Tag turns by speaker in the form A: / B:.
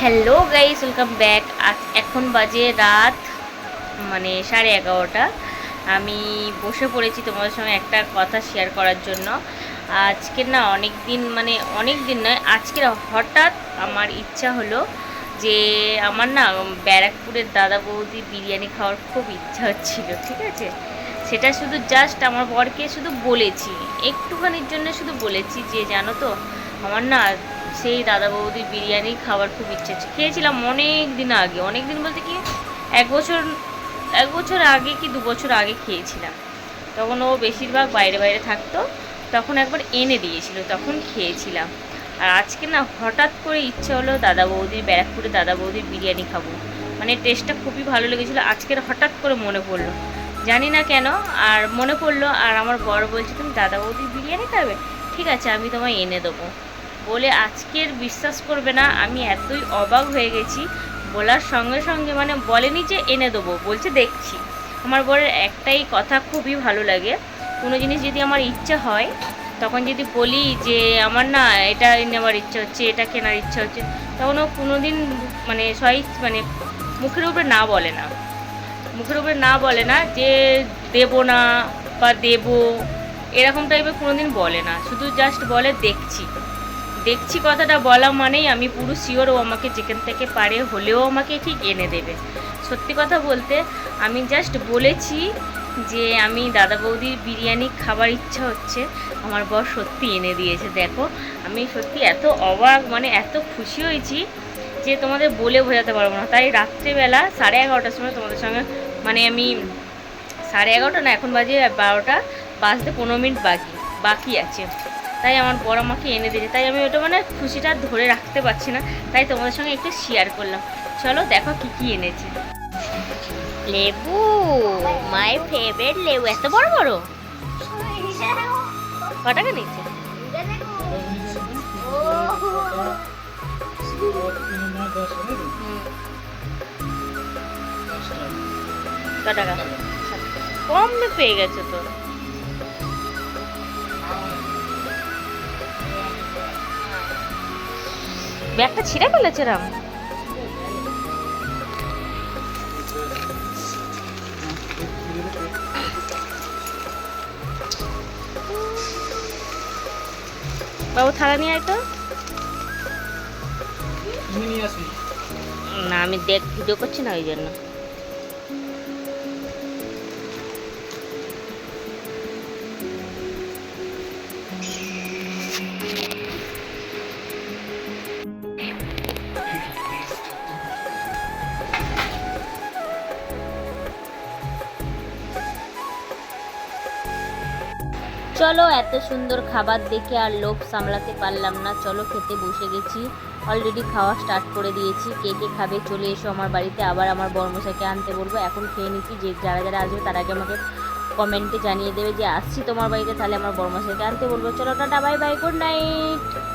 A: Hello guys welcome back এখন বাজে রাত মানে সাড়ে এগারোটা। আমি বসে পড়েছি তোমাদের সঙ্গে একটা কথা শেয়ার করার জন্য। আজকে না অনেক দিন মানে অনেক দিন নয়, আজকে হঠাৎ আমার ইচ্ছা হলো যে আমার না ব্যারাকপুরের দাদা বৌদি বিরিয়ানি খাওয়ার খুব ইচ্ছা হচ্ছিল, ঠিক আছে? সেটা শুধু জাস্ট আমার বরকে শুধু বলেছি। একটুখানির জন্য শুধু বলেছি যে, জানো তো, আমার না সেই দাদা বৌদির বিরিয়ানি খাওয়ার খুব ইচ্ছে খেয়েছিলাম অনেক দিন আগে অনেক দিন বলতে কি, এক বছর এক বছর আগে কি দু বছর আগে খেয়েছিলাম। তখন ও বেশিরভাগ বাইরে বাইরে থাকতো, তখন একবার এনে দিয়েছিল, তখন খেয়েছিলাম। আর আজকে না হঠাৎ করে ইচ্ছে হলো দাদা বৌদির ব্যারাকপুরে দাদা বৌদির বিরিয়ানি খাব। মানে টেস্টটা খুবই ভালো লেগেছিলো, আজকের হঠাৎ করে মনে পড়ল। জানি না কেন, আর মনে পড়ল, আর আমার বড় বলছে, তুমি দাদা বৌদির বিরিয়ানি খাবে? ঠিক আছে, আমি তোমায় এনে দেবো। বলে আজকের বিশ্বাস করবে না, আমি এতই অবাক হয়ে গেছি। বলার সঙ্গে সঙ্গে মানে বলেনি যে এনে দেবো, বলছে দেখছি। আমার বরের একটাই কথা খুবই ভালো লাগে, কোনো জিনিস যদি আমার ইচ্ছা হয়, তখন যদি বলি যে আমার না এটা নেওয়ার ইচ্ছা হচ্ছে, এটা কেনার ইচ্ছা হচ্ছে, তখন ও কোনো দিন মানে সবাই মানে মুখের উপরে না বলে না। মুখের উপরে না বলে না যে দেব না বা দেব, এরকম টাইপের কোনো দিন বলে না, শুধু জাস্ট বলে দেখছি। দেখছি কথাটা বলা মানেই আমি পুরো শিওর ও আমাকে যেখান থেকে পারে হলেও আমাকে ঠিক এনে দেবে। সত্যি কথা বলতে আমি জাস্ট বলেছি যে আমি দাদা বৌদির বিরিয়ানি খাবার ইচ্ছা হচ্ছে, আমার বর সত্যি এনে দিয়েছে। দেখো, আমি সত্যি এত অবাক মানে এত খুশি হয়েছি যে তোমাদের বলে বোঝাতে পারব না। তাই রাত্রেবেলা সাড়ে এগারোটার সময় তোমাদের সঙ্গে মানে আমি সাড়ে এগারোটা না, এখন বাজে বারোটা, বাজতে পনেরো মিনিট বাকি বাকি আছে। তাই আমার বড় আমাকে এনে দিয়েছে। তাই আমি ওটা মানে খুশিটা ধরে রাখতে পারছি না। তাই তোমাদের সঙ্গে একটু শেয়ার করলাম। চলো দেখো কি কি এনেছে। লেবু মাই ফেভারিট লেবু। এত বড় বড়? ক টাকা নিচ্ছে কম পেয়ে গেছে তো। ব্যাগটা ছিঁড়ে ফেলেছে রাম বাবু থালা নিয়ে আয় তো। না আমি দেখ ভিডিও করছি না ওই জন্য। চলো, এত সুন্দর খাবার দেখে আর লোভ সামলাতে পারলাম না। চলো, খেতে বসে গেছি। অলরেডি খাওয়া স্টার্ট করে দিয়েছি। কে কে খাবে চলে এসো আমার বাড়িতে। আবার আমার বর্মশাকে আনতে বলব। এখন খেয়ে নিচ্ছি। যে যারা যারা আসবে তারা আগে আমাকে কমেন্টে জানিয়ে দেবে যে, আসছি তোমার বাড়িতে, তাহলে আমার বর্মশাকে আনতে বলব। চলো, tata bye bye good night